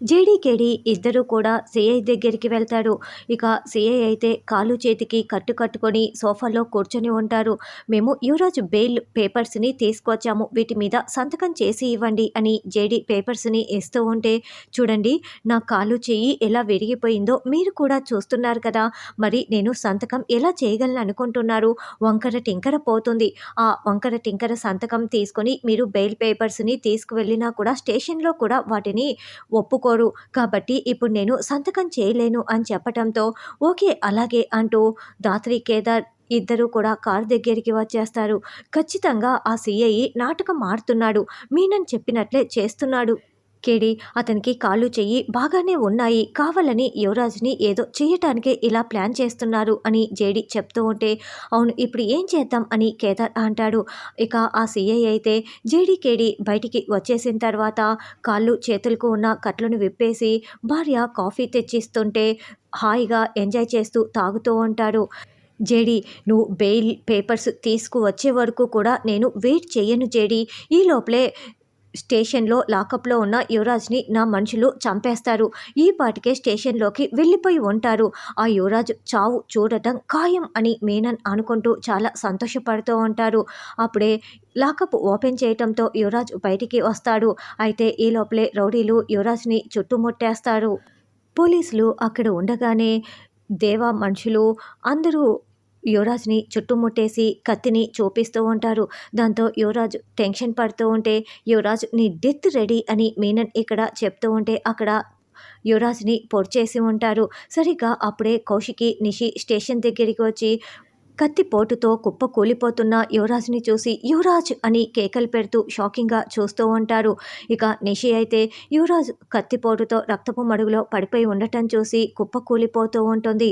జేడీకేడి ఇద్దరు కూడా సిఐ దగ్గరికి వెళ్తారు. ఇక సిఐ అయితే కాలు చేతికి కట్టు కట్టుకొని సోఫాలో కూర్చొని ఉంటారు. మేము యువరాజ్ బెయిల్ పేపర్స్ని తీసుకొచ్చాము. వీటి మీద సంతకం చేసి ఇవ్వండి అని జేడీ పేపర్స్ని ఇస్తూ ఉంటే చూడండి నా కాలు చేయి ఎలా విరిగిపోయిందో మీరు కూడా చూస్తున్నారు కదా. మరి నేను సంతకం ఎలా చేయగలను అనుకుంటున్నారు? వంకర టింకర పోతుంది. ఆ వంకర టింకర సంతకం తీసుకొని మీరు బెయిల్ పేపర్స్ని తీసుకువెళ్ళినా కూడా స్టేషన్లో కూడా వాటిని ఒప్పుకోరు. కాబట్టి ఇప్పుడు నేను సంతకం చేయలేను అని చెప్పటంతో ఓకే అలాగే అంటూ దాత్రి కేదార్ ఇద్దరు కూడా కార్ దగ్గరికి వచ్చేస్తారు. ఖచ్చితంగా ఆ సిఐ నాటకం ఆడుతున్నాడు. మీనన్ చెప్పినట్లే చేస్తున్నాడు. కేడి అతనికి కాళ్ళు చెయ్యి బాగానే ఉన్నాయి. కావాలని యువరాజ్ని ఏదో చేయటానికే ఇలా ప్లాన్ చేస్తున్నారు అని జేడి చెప్తూ ఉంటే అవును ఇప్పుడు ఏం చేద్దాం అని కేదార్ అంటాడు. ఇక ఆ సీఐ అయితే జేడి కేడి బయటికి వచ్చేసిన తర్వాత కాళ్ళు చేతులకు ఉన్న కట్లను విప్పేసి భార్య కాఫీ తెచ్చిస్తుంటే హాయిగా ఎంజాయ్ చేస్తూ తాగుతూ ఉంటాడు. జేడి నువ్వు బెయిల్ పేపర్స్ తీసుకువచ్చే వరకు కూడా నేను వెయిట్ చేయను జేడి. ఈ లోపలే స్టేషన్లో లాకప్లో ఉన్న యువరాజ్ని నా మనుషులు చంపేస్తారు. ఈ పాటికే స్టేషన్లోకి వెళ్ళిపోయి ఉంటారు. ఆ యువరాజ్ చావు చూడటం ఖాయం అని మీనన్ అనుకుంటూ చాలా సంతోషపడుతూ ఉంటారు. అప్పుడే లాకప్ ఓపెన్ చేయటంతో యువరాజ్ బయటికి వస్తాడు. అయితే ఈ లోపలే రౌడీలు యువరాజ్ని చుట్టుముట్టేస్తారు. పోలీసులు అక్కడ ఉండగానే దేవా మనుషులు అందరూ యువరాజ్ని చుట్టుముట్టేసి కత్తిని చూపిస్తూ ఉంటారు. దాంతో యువరాజ్ టెన్షన్ పడుతూ ఉంటే యువరాజ్ నీ డెత్ రెడీ అని మీనన్ ఇక్కడ చెప్తూ ఉంటే అక్కడ యువరాజ్ని పొడిచేసి ఉంటారు. సరిగ్గా అప్పుడే కౌశికి నిషి స్టేషన్ దగ్గరికి వచ్చి కత్తి పోటుతో కుప్ప కూలిపోతున్న యువరాజ్ని చూసి యువరాజ్ అని కేకలు పెడుతూ షాకింగ్గా చూస్తూ ఉంటారు. ఇక నిషి అయితే యువరాజ్ కత్తిపోటుతో రక్తపు మడుగులో పడిపోయి ఉండటం చూసి కుప్ప కూలిపోతూ ఉంటుంది.